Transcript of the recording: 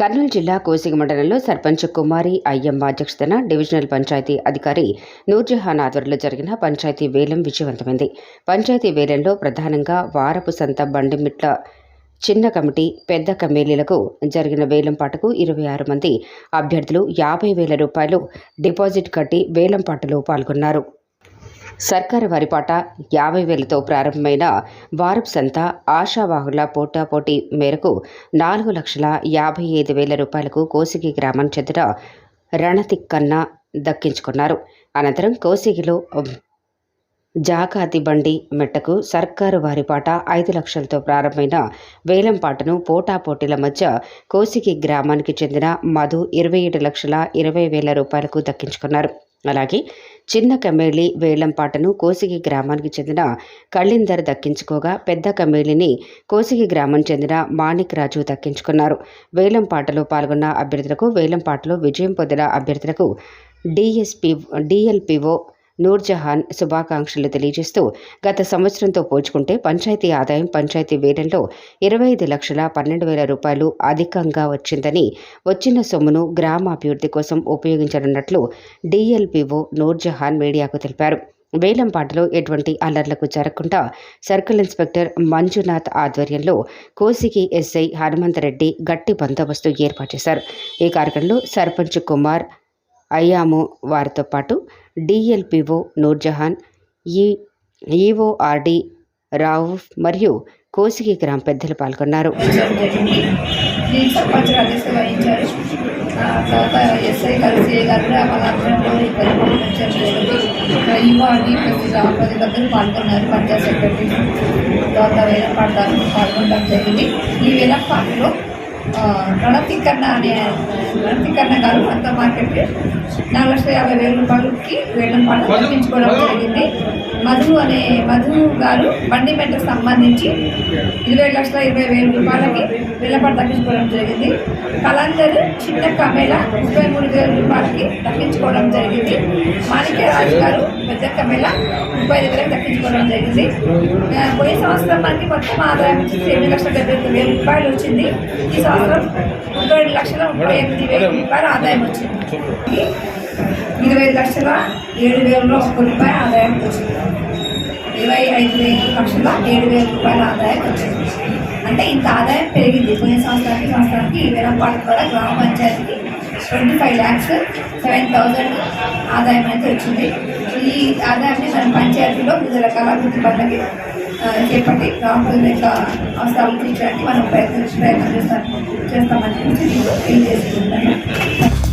కర్నూలు జిల్లా కోసిగ మండలంలో సర్పంచ్ కుమారి అయ్యమ్మ అధ్యక్షతన డివిజనల్ పంచాయతీ అధికారి నూర్జహాన్ ఆధ్వర్యంలో జరిగిన పంచాయతీ వేలం విజయవంతమైంది. పంచాయతీ వేలంలో ప్రధానంగా వారపు సంత బండిమిట్ల చిన్న కమిటీ పెద్ద కమిటీలకు జరిగిన వేలం పాటకు ఇరవై ఆరు మంది అభ్యర్థులు యాభై వేల రూపాయలు డిపాజిట్ కట్టి వేలం పాటలో పాల్గొన్నారు. సర్కారు వరిపాట యాభై వేలతో ప్రారంభమైన వారపు సంత ఆశావాహుల పోటాపోటీ మేరకు నాలుగు లక్షల యాభై ఐదు వేల రూపాయలకు కోసిగి గ్రామం చెందిన రణతిక్కన్న దక్కించుకున్నారు. అనంతరం కోసిగిలో జాకాతి బండి మెట్టకు సర్కారు వారిపాట ఐదు లక్షలతో ప్రారంభమైన వేలంపాటను పోటాపోటీల మధ్య కోసిగి గ్రామానికి చెందిన మధు ఇరవై ఏడు లక్షల ఇరవై వేల రూపాయలకు దక్కించుకున్నారు. అలాగే చిన్న కమేళి వేలంపాటను కోసిగి గ్రామానికి చెందిన కళ్ళిందర్ దక్కించుకోగా పెద్ద కమేళిని కోసిగి గ్రామం చెందిన మాణిక్ రాజు దక్కించుకున్నారు. వేలంపాటలో పాల్గొన్న అభ్యర్థులకు వేలంపాటలో విజయం పొందిన అభ్యర్థులకు డిఎస్పి డిఎల్పిఓ నూర్జహాన్ శుభాకాంక్షలు తెలియజేస్తూ గత సంవత్సరంతో పోల్చుకుంటే పంచాయతీ ఆదాయం పంచాయతీ వేలంలో ఇరవై ఐదు లక్షల పన్నెండు వేల రూపాయలు అధికంగా వచ్చిందని వచ్చిన సొమ్మును గ్రామ అభివృద్ధి కోసం ఉపయోగించనున్నట్లు డిఎల్పిఓ నూర్జహాన్ మీడియాకు తెలిపారు. వేలంపాటలో ఎటువంటి అల్లర్లకు జరగకుండా సర్కిల్ ఇన్స్పెక్టర్ మంజునాథ్ ఆధ్వర్యంలో కోసికి ఎస్ఐ హనుమంతరెడ్డి గట్టి బందోబస్తు ఏర్పాటు చేశారు. ఈ కార్యక్రమంలో సర్పంచ్ కుమార్ అయ్యాము. వారితో పాటు డిఎల్పిఓ నూర్జహాన్ ఈ ఈఓఆర్డి రావుఫ్ మరియు కోసిగి గ్రామ పెద్దలు పాల్గొన్నారు. పాల్గొన్నారు పంచాయత్ సెక్రటరీ తర్వాత వేలం పాల్గొనడం జరిగింది ఈ వేలం పాటలో రణతికన్న అనే రణతికన్న గారు అంత మార్కెట్ నాలుగు లక్షల యాభై వేల రూపాయలకి వేలం పాట తప్పించుకోవడం జరిగింది. మధు అనే మధు గారు బండి మెట్టకు సంబంధించి ఇరవై లక్షల ఇరవై వేల రూపాయలకి వేలపాటు తప్పించుకోవడం జరిగింది. కలందర్ చిన్న కమేళ ముప్పై మూడు వేల రూపాయలకి తప్పించుకోవడం జరిగింది. మాణిక్య రాజు గారు పెద్ద కమేళ ముప్పై ఐదు వేలకు తప్పించుకోవడం జరిగింది. పోయిన సంవత్సరం మనకి మొత్తం ఆదాయం వచ్చేసి ఎనిమిది లక్షల డెబ్బై వేల రూపాయలు వచ్చింది. ఈ సంవత్సరం ముప్పై లక్షల ముప్పై ఎనిమిది వేల రూపాయల ఆదాయం వచ్చింది. ఇరవై లక్షల ఏడు వేలలో ఒక్క రూపాయి ఆదాయం వచ్చింది. ఇరవై ఐదు వేల లక్షల ఏడు వేల రూపాయల ఆదాయం వచ్చింది. అంటే ఇంత ఆదాయం పెరిగింది. పోయిన సంవత్సరానికి సంవత్సరానికి ఈ వేల పాట ద్వారా గ్రామ పంచాయతీకి twenty five lakhs seven thousand ఆదాయం అయితే వచ్చింది. ఈ ఆదాయాన్ని మనం పంచాయతీలో వివిధ రకాల అభివృద్ధి పనులకి ఆ, చేపట్టి గ్రామ ప్రజల యొక్క అవసరాలు తీర్చడానికి మనం ప్రయత్నం ప్రయత్నం చేస్తాం చేస్తామని చెప్పి నేను తెలియజేసుకుంటాను